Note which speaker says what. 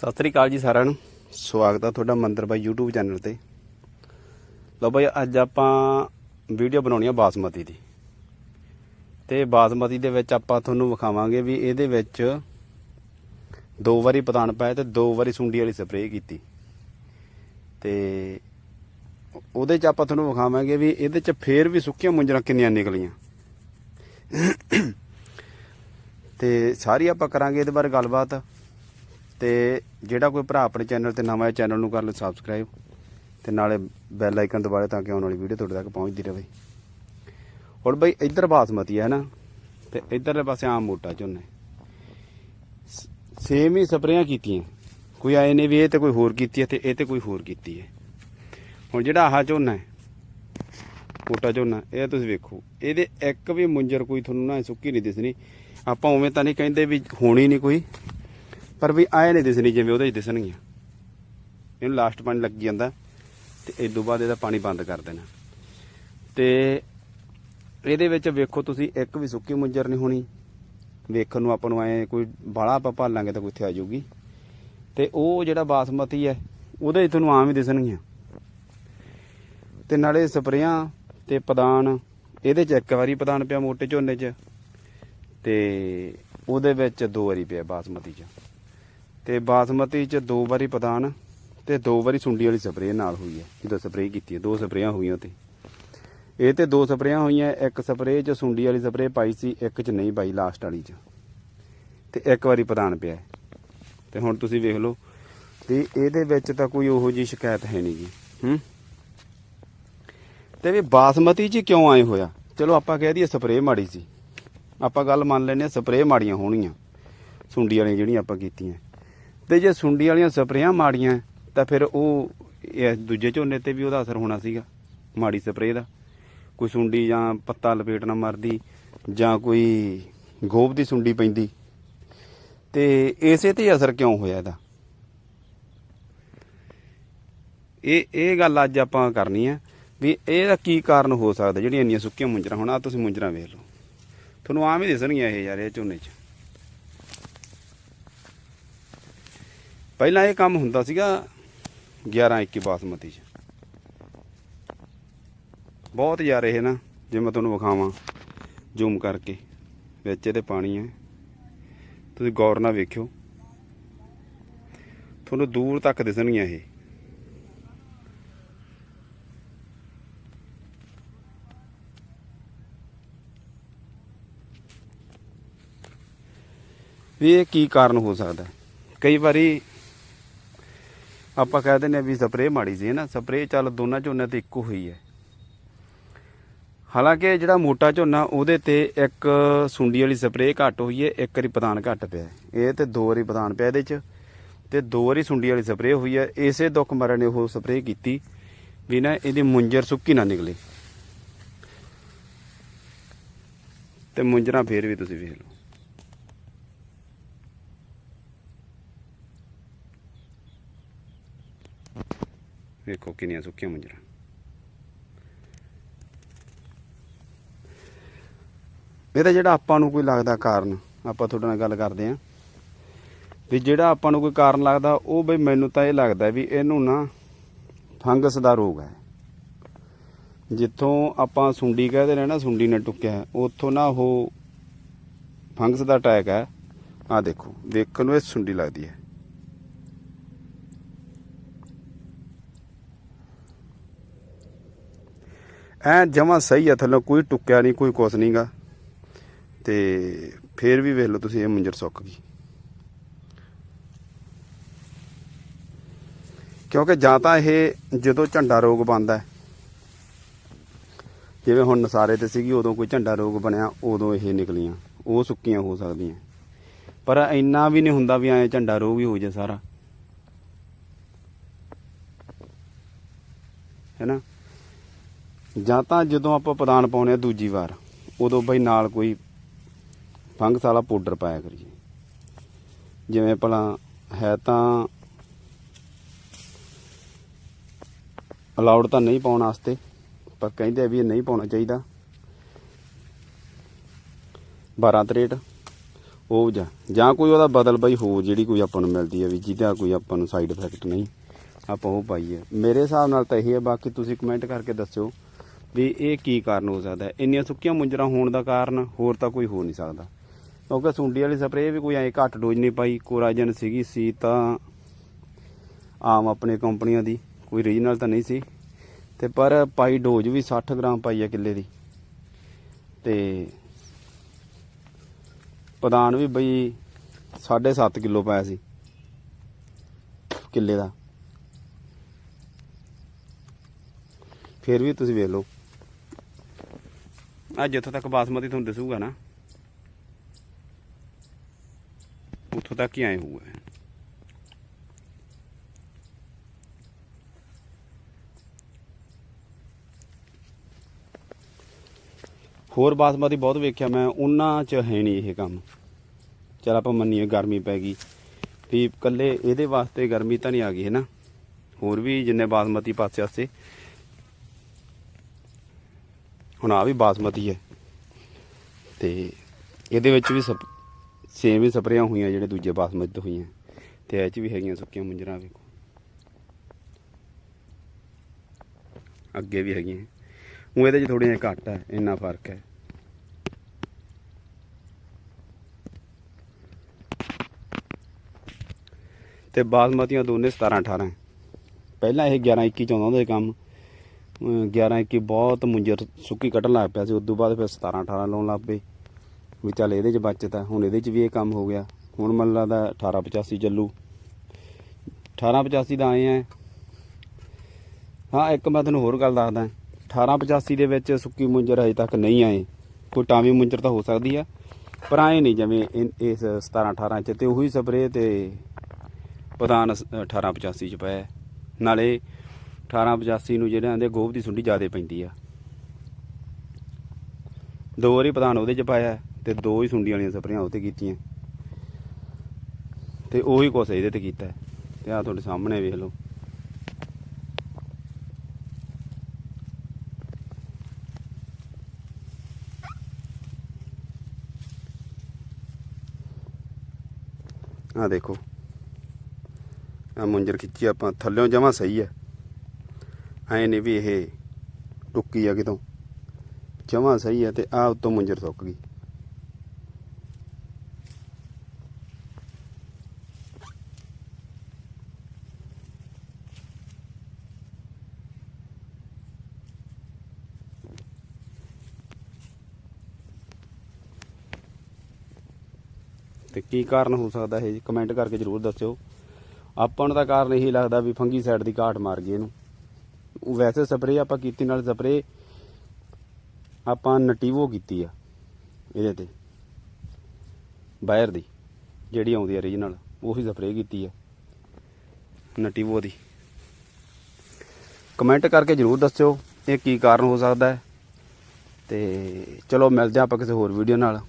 Speaker 1: ਸਤਿ ਸ੍ਰੀ ਅਕਾਲ ਜੀ ਸਾਰਿਆਂ ਨੂੰ। ਸਵਾਗਤ ਆ ਤੁਹਾਡਾ ਮੰਦਰ ਬਾਈ YouTube ਚੈਨਲ ਤੇ। ਲਓ ਬਾਈ, ਅੱਜ ਆਪਾਂ ਵੀਡੀਓ ਬਣਾਉਣੀ ਆ ਬਾਸਮਤੀ ਦੀ। ਤੇ ਬਾਸਮਤੀ ਦੇ ਵਿੱਚ ਆਪਾਂ ਤੁਹਾਨੂੰ ਵਿਖਾਵਾਂਗੇ ਵੀ ਇਹਦੇ ਵਿੱਚ ਦੋ ਵਾਰੀ ਪਤਾਣ ਪਾਇਆ ਤੇ ਦੋ ਵਾਰੀ ਸੁੰਡੀ ਵਾਲੀ ਸਪਰੇਅ ਕੀਤੀ। ਤੇ ਉਹਦੇ ਚ ਆਪਾਂ ਤੁਹਾਨੂੰ ਵਿਖਾਵਾਂਗੇ ਵੀ ਇਹਦੇ ਚ ਫੇਰ ਵੀ ਸੁੱਕੀਆਂ ਮੁੰਜਰਾਂ ਕਿੰਨੀਆਂ ਨਿਕਲੀਆਂ। ਤੇ ਸਾਰੀ ਆਪਾਂ ਕਰਾਂਗੇ ਇਹਦੇ ਬਾਰੇ ਗੱਲਬਾਤ। ਤੇ ਜਿਹੜਾ ਕੋਈ ਭਰਾ ਆਪਣੇ ਚੈਨਲ ਤੇ ਨਵਾਂ ਹੈ, ਚੈਨਲ ਨੂੰ ਕਰ ਲਓ ਸਬਸਕ੍ਰਾਈਬ ਤੇ ਨਾਲੇ ਬੈਲ ਆਈਕਨ ਦਬਾ ਲਿਓ ਤਾਂ ਕਿ ਆਉਣ ਵਾਲੀ ਵੀਡੀਓ ਤੁਹਾਡੇ ਤੱਕ ਪਹੁੰਚਦੀ ਰਹੇ। ਹੁਣ ਬਈ ਇੱਧਰ ਬਾਸਮਤੀ ਹੈ ਨਾ, ਤੇ ਇੱਧਰਲੇ ਪਾਸੇ ਆਮ ਮੋਟਾ ਝੋਨਾ ਹੈ। ਸੇਮ ਹੀ ਸਪਰੇਆਂ ਕੀਤੀਆਂ। ਕੋਈ ਆਏ ਨੇ ਵੀ ਇਹ ਤੇ ਕੋਈ ਹੋਰ ਕੀਤੀ ਹੈ ਤੇ ਇਹ ਤੇ ਕੋਈ ਹੋਰ ਕੀਤੀ ਹੈ। ਹੁਣ ਜਿਹੜਾ ਆਹ ਝੋਨਾ ਹੈ, ਮੋਟਾ ਝੋਨਾ, ਇਹ ਤੁਸੀਂ ਵੇਖੋ, ਇਹਦੇ ਇੱਕ ਵੀ ਮੁੰਜਰ ਕੋਈ ਤੁਹਾਨੂੰ ਨਾ ਸੁੱਕੀ ਨਹੀਂ ਦਿਸਣੀ। ਆਪਾਂ ਉਵੇਂ ਤਾਂ ਨਹੀਂ ਕਹਿੰਦੇ ਵੀ ਹੋਣੀ ਨਹੀਂ ਕੋਈ। ਪਰ ਵੀ ਆਏ ਨਹੀਂ ਦਿਸਣੀ ਜਿਵੇਂ ਉਹਦੇ 'ਚ ਦਿਸਣਗੀਆਂ। ਇਹਨੂੰ ਲਾਸਟ ਪਾਣੀ ਲੱਗ ਜਾਂਦਾ ਤੇ ਇਸ ਤੋਂ ਬਾਅਦ ਇਹਦਾ ਪਾਣੀ ਬੰਦ ਕਰ ਦੇਣਾ। ਤੇ ਇਹਦੇ ਵਿੱਚ ਵੇਖੋ ਤੁਸੀਂ, ਇੱਕ ਵੀ ਸੁੱਕੀ ਮੁੰਜਰ ਨਹੀਂ ਹੋਣੀ। ਵੇਖਣ ਨੂੰ ਆਪਾਂ ਨੂੰ ਐ ਕੋਈ ਬਾਲਾ ਆਪਾਂ ਭਾਲਾਂਗੇ ਤਾਂ ਕੋਈ ਇੱਥੇ ਆ ਜਾਊਗੀ। ਤੇ ਉਹ ਜਿਹੜਾ ਬਾਸਮਤੀ ਹੈ, ਉਹਦੇ 'ਚ ਤੁਹਾਨੂੰ ਆਮ ਹੀ ਦਿਸਣਗੀਆਂ। ਤੇ ਨਾਲੇ ਸਪਰੇਆਂ ਤੇ ਪਦਾਨ, ਇਹਦੇ 'ਚ ਇੱਕ ਵਾਰੀ ਪਦਾਨ ਪਿਆ ਮੋਟੇ ਝੋਨੇ 'ਚ ਤੇ ਉਹਦੇ ਵਿੱਚ ਦੋ ਵਾਰੀ ਪਿਆ ਬਾਸਮਤੀ 'ਚ। ਤੇ ਬਾਸਮਤੀ 'ਚ ਦੋ ਵਾਰੀ ਪਦਾਨ ਤੇ ਦੋ ਵਾਰੀ ਸੁੰਡੀ ਵਾਲੀ ਸਪਰੇਅ ਨਾਲ ਹੋਈ ਹੈ। ਜਦੋਂ ਸਪਰੇਅ ਕੀਤੀ ਹੈ, ਦੋ ਸਪਰੇਆਂ ਹੋਈਆਂ ਤੇ ਇਹ ਤੇ ਦੋ ਸਪਰੇਆਂ ਹੋਈਆਂ, ਇੱਕ ਸਪਰੇਅ 'ਚ ਸੁੰਡੀ ਵਾਲੀ ਸਪਰੇਅ ਪਾਈ ਸੀ, ਇੱਕ 'ਚ ਨਹੀਂ ਪਾਈ ਲਾਸਟ ਵਾਲੀ 'ਚ। ਤੇ ਇੱਕ ਵਾਰੀ ਪਦਾਨ ਪਿਆ ਹੈ। ਤੇ ਹੁਣ ਤੁਸੀਂ ਵੇਖ ਲਓ, ਤੇ ਇਹਦੇ ਵਿੱਚ ਤਾਂ ਕੋਈ ਉਹੋ ਜੀ ਸ਼ਿਕਾਇਤ ਹੈ ਨਹੀਂ ਜੀ। ਹੂੰ? ਤੇ ਵੀ ਬਾਸਮਤੀ 'ਚ ਕਿਉਂ ਆਏ ਹੋਇਆ? ਚਲੋ ਆਪਾਂ ਕਹਿ ਦਈਏ ਸਪਰੇਅ ਮਾੜੀ ਸੀ। ਆਪਾਂ ਗੱਲ ਮੰਨ ਲੈਨੇ ਆ ਸਪਰੇਅ ਮਾੜੀਆਂ ਹੋਣਗੀਆਂ। ਸੁੰਡੀ ਵਾਲੀਆਂ ਜਿਹੜੀਆਂ ਆਪਾਂ ਕੀਤੀਆਂ। ਤੇ ਜੇ ਸੁੰਡੀ ਵਾਲੀਆਂ ਸਪਰੇਆਂ ਮਾੜੀਆਂ, ਤਾਂ ਫਿਰ ਉਹ ਇਹ ਦੂਜੇ ਝੋਨੇ ਤੇ ਵੀ ਉਹਦਾ ਅਸਰ ਹੋਣਾ ਸੀਗਾ, ਮਾੜੀ ਸਪਰੇਅ ਦਾ। ਕੋਈ ਸੁੰਡੀ ਜਾਂ ਪੱਤਾ ਲਪੇਟ ਨਾ ਮਰਦੀ, ਜਾਂ ਕੋਈ ਗੋਬ ਦੀ ਸੁੰਡੀ ਪੈਂਦੀ। ਤੇ ਇਸੇ ਤੇ ਅਸਰ ਕਿਉਂ ਹੋਇਆ ਇਹਦਾ? ਇਹ ਇਹ ਗੱਲ ਅੱਜ ਆਪਾਂ ਕਰਨੀ ਆ, ਵੀ ਇਹਦਾ ਕੀ ਕਾਰਨ ਹੋ ਸਕਦਾ, ਜਿਹੜੀਆਂ ਇੰਨੀਆਂ ਸੁੱਕੀਆਂ ਮੁੰਜਰਾਂ, ਹੁਣ ਆ ਤੁਸੀਂ ਮੁੰਜਰਾਂ ਵੇਖ ਲਓ। ਤੁਹਾਨੂੰ ਆਮ ਹੀ ਦਿਸਣਗੀਆਂ ਇਹ ਯਾਰ, ਇਹ ਝੋਨੇ 'ਚ। ਪਹਿਲਾਂ ਇਹ ਕੰਮ ਹੁੰਦਾ ਸੀਗਾ 11 21 ਬਾਸਮਤੀ 'ਚ। ਬਹੁਤ ਯਾਰ ਇਹ ਨਾ, ਜੇ ਮੈਂ ਤੁਹਾਨੂੰ ਵਿਖਾਵਾਂ, ਜ਼ੂਮ ਕਰਕੇ। ਵਿੱਚ ਇਹਦੇ ਪਾਣੀ ਹੈ। ਤੁਸੀਂ ਗੌਰ ਨਾਲ ਵੇਖਿਓ। ਤੁਹਾਨੂੰ ਦੂਰ ਤੱਕ ਦਿਸਣਗੀਆਂ ਇਹ। ਵੀ ਇਹ ਕੀ ਕਾਰਨ ਹੋ ਸਕਦਾ? ਕਈ ਵਾਰੀ ਆਪਾਂ ਕਹਿ ਦਿੰਦੇ ਆ ਵੀ ਸਪਰੇਅ ਮਾੜੀ ਸੀ ਨਾ? ਸਪਰੇਅ ਚੱਲ ਦੋਨਾਂ ਝੋਨਿਆਂ ਤੇ ਇੱਕੋ ਹੋਈ ਹੈ। ਹਾਲਾਂਕਿ ਜਿਹੜਾ ਮੋਟਾ ਝੋਨਾ, ਉਹਦੇ ਤੇ ਇੱਕ ਸੁੰਡੀ ਵਾਲੀ ਸਪਰੇਅ ਘੱਟ ਹੋਈ ਹੈ, ਇੱਕ ਵਾਰੀ ਪਦਾਨ ਘੱਟ ਪਿਆ ਇਹ ਤੇ ਦੋ ਵਾਰੀ ਪਦਾਨ ਪਿਆ ਇਹਦੇ ਚ, ਤੇ ਦੋ ਵਾਰੀ ਸੁੰਡੀ ਵਾਲੀ ਸਪਰੇਅ ਹੋਈ ਹੈ। ਇਸੇ ਦੁੱਖ ਮਰਨ ਨੇ ਉਹ ਸਪਰੇਅ ਕੀਤੀ ਵੀ ਨਾ ਇਹਦੀ ਮੁੰਜਰ ਸੁੱਕੀ ਨਾ ਨਿਕਲੇ। ਤੇ ਮੁੰਜਰਾਂ ਫੇਰ ਵੀ ਤੁਸੀਂ ਵੇਖ ਲਓ। ਦੇਖੋ ਕਿੰਨੀਆਂ ਸੁੱਕੀਆਂ ਮੁੰਜਰਾਂ ਇਹਦਾ ਜਿਹੜਾ ਆਪਾਂ ਨੂੰ ਕੋਈ ਲੱਗਦਾ ਕਾਰਨ, ਆਪਾਂ ਤੁਹਾਡੇ ਨਾਲ ਗੱਲ ਕਰਦੇ ਆਂ ਵੀ ਜਿਹੜਾ ਆਪਾਂ ਨੂੰ ਕੋਈ ਕਾਰਨ ਲੱਗਦਾ, ਉਹ ਬਈ ਮੈਨੂੰ ਤਾਂ ਇਹ ਲੱਗਦਾ ਵੀ ਇਹਨੂੰ ਨਾ ਫੰਗਸ ਦਾ ਰੋਗ ਹੈ। ਜਿੱਥੋਂ ਆਪਾਂ ਸੁੰਡੀ ਕਹਦੇ ਨੇ ਨਾ, ਸੁੰਡੀ ਨੇ ਟੁੱਕਿਆ, ਉੱਥੋਂ ਨਾ ਉਹ ਫੰਗਸ ਦਾ ਅਟੈਕ ਹੈ। ਆ ਦੇਖੋ, ਦੇਖਣ ਨੂੰ ਇਹ ਸੁੰਡੀ ਲੱਗਦੀ ਹੈ। ਐ ਜਮਾ ਸਹੀ ਆ, ਥੱਲੋਂ ਕੋਈ ਟੁੱਕਿਆ ਨਹੀਂ, ਕੋਈ ਕੁਛ ਨਹੀਂਗਾ ਤੇ ਫੇਰ ਵੀ ਵੇਖ ਲਓ ਤੁਸੀਂ, ਇਹ ਮੁੰਜਰ ਸੁੱਕ ਗਈ। ਕਿਉਂਕਿ ਜਾਂ ਤਾਂ ਇਹ ਜਦੋਂ ਝੰਡਾ ਰੋਗ ਬੰਦਾ ਜਿਵੇਂ ਹੁਣ ਨਸਾਰੇ ਤੇ ਸੀਗੀ, ਉਦੋਂ ਕੋਈ ਝੰਡਾ ਰੋਗ ਬਣਿਆ, ਉਦੋਂ ਇਹ ਨਿਕਲੀਆਂ। ਉਹ ਸੁੱਕੀਆਂ ਹੋ ਸਕਦੀਆਂ। ਪਰ ਇੰਨਾ ਵੀ ਨਹੀਂ ਹੁੰਦਾ ਵੀ ਐ ਝੰਡਾ ਰੋਗ ਹੀ ਹੋ ਜਾ ਸਾਰਾ। ਹੈਨਾ ਜਾਂ ਤਾਂ ਜਦੋਂ ਆਪਾਂ ਪ੍ਰਦਾਨ ਪਾਉਨੇ ਆ ਦੂਜੀ ਵਾਰ, ਉਦੋਂ ਬਈ ਨਾਲ ਕੋਈ ਫੰਗਸ ਵਾਲਾ ਪਾਊਡਰ ਪਾਇਆ ਕਰੀਏ। ਜਿਵੇਂ ਭਲਾ ਹੈ ਤਾਂ ਅਲਾਉਡ ਤਾਂ ਨਹੀਂ ਪਾਉਣ ਵਾਸਤੇ, ਪਰ ਕਹਿੰਦੇ ਆ ਵੀ ਇਹ ਨਹੀਂ ਪਾਉਣਾ ਚਾਹੀਦਾ। 12 ਤਰੇਟ, ਉਹ ਜਾਂ ਜਾਂ ਕੋਈ ਉਹਦਾ ਬਦਲ ਬਈ ਹੋ ਜਿਹੜੀ ਕੋਈ ਆਪਾਂ ਨੂੰ ਮਿਲਦੀ ਹੈ ਵੀ ਜਿਹਦਾ ਕੋਈ ਆਪਾਂ ਨੂੰ ਸਾਈਡ ਇਫੈਕਟ ਨਹੀਂ, ਆਪਾਂ ਉਹ ਪਾਈਏ। ਮੇਰੇ ਹਿਸਾਬ ਨਾਲ ਤਾਂ ਇਹ ਹੈ ਬਾਕੀ ਤੁਸੀਂ ਕਮੈਂਟ ਕਰਕੇ ਦੱਸਿਓ। ਵੀ ਇਹ ਕੀ ਕਾਰਨ ਹੋ ਸਕਦਾ ਇੰਨੀਆਂ ਸੁੱਕੀਆਂ ਮੁੰਜਰਾ ਹੋਣ ਦਾ ਕਾਰਨ ਹੋਰ ਤਾਂ ਕੋਈ ਹੋ ਨਹੀਂ ਸਕਦਾ। ਕਿਉਂਕਿ ਸੁੰਡੀ ਵਾਲੀ ਸਪਰੇਅ ਵੀ ਕੋਈ ਐ ਘੱਟ ਡੋਜ਼ ਨਹੀਂ ਪਾਈ, ਕੋਰਾਜਨ ਸੀਗੀ, ਸੀ ਤਾਂ ਆਮ ਆਪਣੇ ਕੰਪਨੀਆਂ ਦੀ, ਕੋਈ ਰੀਜਨਲ ਤਾਂ ਨਹੀਂ ਸੀ। ਤੇ ਪਰ ਪਾਈ ਡੋਜ਼ ਵੀ 60 ਗ੍ਰਾਮ ਪਾਈ ਆ ਕਿੱਲੇ ਦੀ। ਤੇ ਪਦਾਨ ਵੀ ਬਈ 7.5 ਕਿਲੋ ਪਾਇਆ ਸੀ ਕਿੱਲੇ ਦਾ। ਫਿਰ ਵੀ ਤੁਸੀਂ ਵੇਖ ਲਓ। ਅੱਜ ਜਿੱਥੋਂ ਤੱਕ ਬਾਸਮਤੀ ਤੁਹਾਨੂੰ ਦਿਸੂਗਾ ਨਾ, ਉੱਥੋਂ ਤੱਕ ਹੀ ਆਏ ਹੋਊਗਾ। ਹੋਰ ਬਾਸਮਤੀ ਬਹੁਤ ਵੇਖਿਆ ਮੈਂ, ਉਹਨਾਂ 'ਚ ਹੈ ਨਹੀਂ ਇਹ ਕੰਮ। ਚਲ ਆਪਾਂ ਮੰਨੀਏ ਗਰਮੀ ਪੈ ਗਈ, ਵੀ ਇਕੱਲੇ ਇਹਦੇ ਵਾਸਤੇ ਗਰਮੀ ਤਾਂ ਨਹੀਂ ਆ ਗਈ, ਹੈ ਨਾ? ਹੋਰ ਵੀ ਜਿੰਨੇ ਬਾਸਮਤੀ ਪਾਸੇ ਆਸੇ ਹੁਣ ਆ ਵੀ ਬਾਸਮਤੀ ਹੈ। ਤੇ ਇਹਦੇ ਵਿੱਚ ਵੀ ਸੇਮ ਹੀ ਸਪਰੇਆਂ ਹੋਈਆਂ ਜਿਹੜੇ ਦੂਜੇ ਬਾਸਮਤੀ ਤੋਂ ਹੋਈਆਂ। ਤੇ ਇਹ ਚ ਵੀ ਹੈਗੀਆਂ ਸੁੱਕੀਆਂ ਮੁੰਜਰਾਂ ਵੇਖੋ। ਅੱਗੇ ਵੀ ਹੈਗੀਆਂ। ਉਹ ਇਹਦੇ ਚ ਥੋੜੀਆਂ ਜਿਹੀਆਂ ਘੱਟ ਹੈ, ਇੰਨਾ ਫ਼ਰਕ ਹੈ। ਤੇ ਬਾਸਮਤੀਆਂ ਦੋਨੇ 17 18 ਪਹਿਲਾਂ ਇਹ 11 21 ਚ ਆਉਂਦਾ ਹੁੰਦਾ ਕੰਮ 11 21 ਬਹੁਤ ਮੁੰਜਰ ਸੁੱਕੀ ਕੱਢਣ ਲੱਗ ਪਿਆ ਸੀ ਉਸ ਤੋਂ ਬਾਅਦ ਫਿਰ 17 18 ਲਾਉਣ ਲੱਗ ਪਏ। ਵੀ ਚੱਲ ਇਹਦੇ 'ਚ ਬਚਤਾ, ਹੁਣ ਇਹਦੇ 'ਚ ਵੀ ਇਹ ਕੰਮ ਹੋ ਗਿਆ। ਹੁਣ ਮੈਨੂੰ ਲੱਗਦਾ 18 85 ਚੱਲੂ। 18 85 ਦਾ ਆਏ ਆ। ਹਾਂ, ਇੱਕ ਮੈਂ ਤੁਹਾਨੂੰ ਹੋਰ ਗੱਲ ਦੱਸਦਾ। 18 85 ਦੇ ਵਿੱਚ ਸੁੱਕੀ ਮੁੰਜਰ ਅਜੇ ਤੱਕ ਨਹੀਂ ਆਏ। ਕੋਈ ਟਾਵੀ ਮੁੰਜਰ ਤਾਂ ਹੋ ਸਕਦੀ ਆ, ਪਰ ਆਏ ਨਹੀਂ ਜਿਵੇਂ ਇਨ- ਇਸ 17 18 ਚ ਤੇ ਉਹੀ ਸਪਰੇ ਤੇ ਪ੍ਰਧਾਨ 18 85 ਚ ਪਏ ਨਾਲੇ 18 85 ਨੂੰ ਜਿਹੜਾ ਆਂਦੇ ਗੋਭ ਦੀ ਸੁੰਡੀ ਜ਼ਿਆਦਾ ਪੈਂਦੀ ਆ। ਦੋ ਵਾਰੀ ਪ੍ਰਧਾਨ ਉਹਦੇ ਚ ਪਾਇਆ ਤੇ ਦੋ ਹੀ ਸੁੰਡੀ ਵਾਲੀਆਂ ਸਪਰੇਆਂ ਉਹ ਤੇ ਕੀਤੀਆਂ। ਤੇ ਉਹੀ ਕੁਛ ਇਹਦੇ ਤੇ ਕੀਤਾ। ਹੈ। ਤੇ ਆ ਤੁਹਾਡੇ ਸਾਹਮਣੇ ਵੇਖ ਲਓ। ਆ ਦੇਖੋ। ਆ ਮੁੰਜਰ ਖਿੱਚੀ ਆਪਾਂ। ਥੱਲਿਓਂ ਜਮਾ ਸਹੀ ਹੈ ਐ ਨੇ ਵੀ ਇਹ ਟੁੱਕੀ ਆ ਕਿਤੋਂ। ਜਮਾ ਸਹੀ ਹੈ ਤੇ ਆ ਉੱਤੋਂ ਮੁੰਜਰ ਸੁੱਕ ਗਈ। ਤੇ ਕੀ ਕਾਰਨ ਹੋ ਸਕਦਾ ਹੈ ਕਮੈਂਟ ਕਰਕੇ ਜਰੂਰ ਦੱਸਿਓ। ਆਪਾਂ ਨੂੰ ਤਾਂ ਕਾਰਨ ਇਹੀ ਲੱਗਦਾ ਵੀ ਫੰਗੀ ਸਾਈਡ ਦੀ ਘਾਟ ਮਾਰ ਗਈ ਇਹਨੂੰ। ਵੈਸੇ ਸਪਰੇ ਆਪਾਂ ਕੀਤੀ, ਨਾਲ ਸਪਰੇ ਆਪਾਂ ਨਟੀਵੋ ਕੀਤੀ ਆ ਇਹਦੇ ਤੇ। ਬਾਇਰ ਦੀ, ਜਿਹੜੀ ਆਉਂਦੀ ਆ ਰੀਜਨਲ ਉਹੀ ਸਪਰੇ ਕੀਤੀ ਆ। ਨਟੀਵੋ ਦੀ। ਕਮੈਂਟ ਕਰਕੇ ਜਰੂਰ ਦੱਸਿਓ ਇਹ ਕੀ ਕਾਰਨ ਹੋ ਸਕਦਾ ਹੈ। ਤੇ ਚਲੋ ਮਿਲਦੇ ਹਾਂ ਆਪਾਂ ਕਿਸੇ ਹੋਰ ਵੀਡੀਓ ਨਾਲ।